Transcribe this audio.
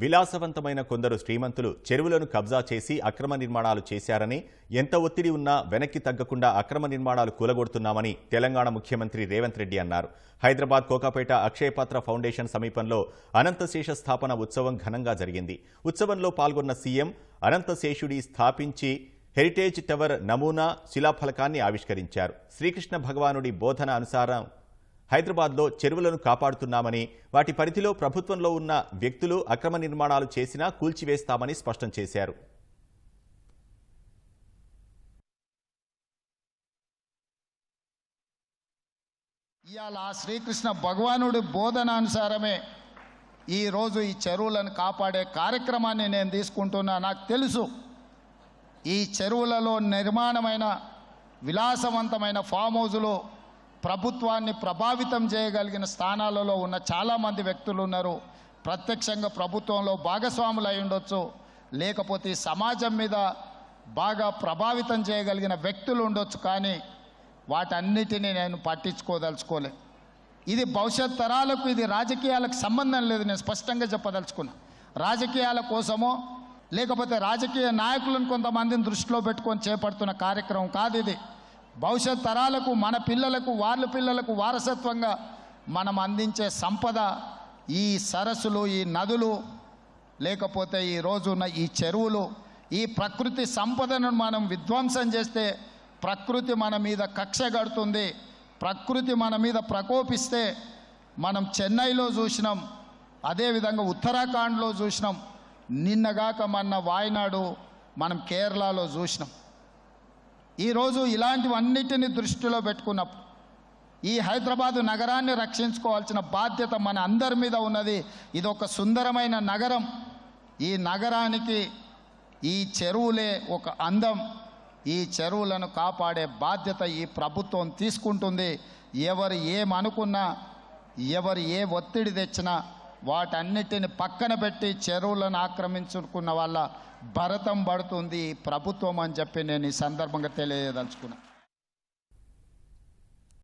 విలాసవంతమైన కొందరు శ్రీమంతులు చెరువులను కబ్జా చేసి అక్రమ నిర్మాణాలు చేశారని ఎంత ఒత్తిడి ఉన్నా వెనక్కి తగ్గకుండా అక్రమ నిర్మాణాలు కూలగొడుతున్నామని తెలంగాణ ముఖ్యమంత్రి రేవంత్ రెడ్డి అన్నారు. హైదరాబాద్ కోకాపేట అక్షయపాత్ర ఫౌండేషన్ సమీపంలో అనంతశేష స్థాపన ఉత్సవం ఘనంగా జరిగింది. ఉత్సవంలో పాల్గొన్న సీఎం అనంతశేషుడి స్థాపించి హెరిటేజ్ టవర్ నమూనా శిలాఫలకాన్ని ఆవిష్కరించారు. శ్రీకృష్ణ భగవానుడి బోధన అనుసారం హైదరాబాద్లో చెరువులను కాపాడుతున్నామని వాటి పరిధిలో ప్రభుత్వంలో ఉన్న వ్యక్తులు అక్రమ నిర్మాణాలు చేసినా కూల్చివేస్తామని స్పష్టం చేశారు. ఇవాళ శ్రీకృష్ణ భగవానుడి బోధనానుసారమే ఈరోజు ఈ చెరువులను కాపాడే కార్యక్రమాన్ని నేను తీసుకుంటున్నా. నాకు తెలుసు ఈ చెరువులలో నిర్మాణమైన విలాసవంతమైన ఫామ్ హౌజులు ప్రభుత్వాన్ని ప్రభావితం చేయగలిగిన స్థానాలలో ఉన్న చాలామంది వ్యక్తులు ఉన్నారు. ప్రత్యక్షంగా ప్రభుత్వంలో భాగస్వాములు అయి ఉండొచ్చు. లేకపోతే సమాజం మీద బాగా ప్రభావితం చేయగలిగిన వ్యక్తులు ఉండొచ్చు కానీ వాటన్నిటినీ నేను పట్టించుకోదలుచుకోలే. ఇది భవిష్యత్ తరాలకు ఇది రాజకీయాలకు సంబంధం లేదు. నేను స్పష్టంగా చెప్పదలుచుకున్నా. రాజకీయాల కోసమో లేకపోతే రాజకీయ నాయకులను కొంతమందిని దృష్టిలో పెట్టుకొని చేపడుతున్న కార్యక్రమం కాదు ఇది. భవిష్యత్ తరాలకు మన పిల్లలకు వాళ్ళ పిల్లలకు వారసత్వంగా మనం అందించే సంపద ఈ సరస్సులు ఈ నదులు లేకపోతే ఈ రోజున్న ఈ చెరువులు ఈ ప్రకృతి సంపదను మనం విధ్వంసం చేస్తే ప్రకృతి మన మీద కక్ష కడుతుంది ప్రకృతి మన మీద ప్రకోపిస్తే మనం చెన్నైలో చూసినాం అదేవిధంగా ఉత్తరాఖండ్లో చూసినాం నిన్నగాక మొన్న వాయనాడు మనం కేరళలో చూసినాం. ఈరోజు ఇలాంటివన్నిటిని దృష్టిలో పెట్టుకున్నప్పుడు ఈ హైదరాబాదు నగరాన్ని రక్షించుకోవాల్సిన బాధ్యత మన అందరి మీద ఉన్నది. ఇది ఒక సుందరమైన నగరం. ఈ నగరానికి ఈ చెరువులే ఒక అందం. ఈ చెరువులను కాపాడే బాధ్యత ఈ ప్రభుత్వం తీసుకుంటుంది. ఎవరు ఏమనుకున్నా ఎవరు ఏ ఒత్తిడి తెచ్చినా వాటన్నిటిని పక్కన పెట్టి చెరువులను ఆక్రమించుకున్న వాళ్ళ భరతం పడుతుంది ప్రభుత్వం అని చెప్పి నేను ఈ సందర్భంగా తెలియదలుచుకున్నాను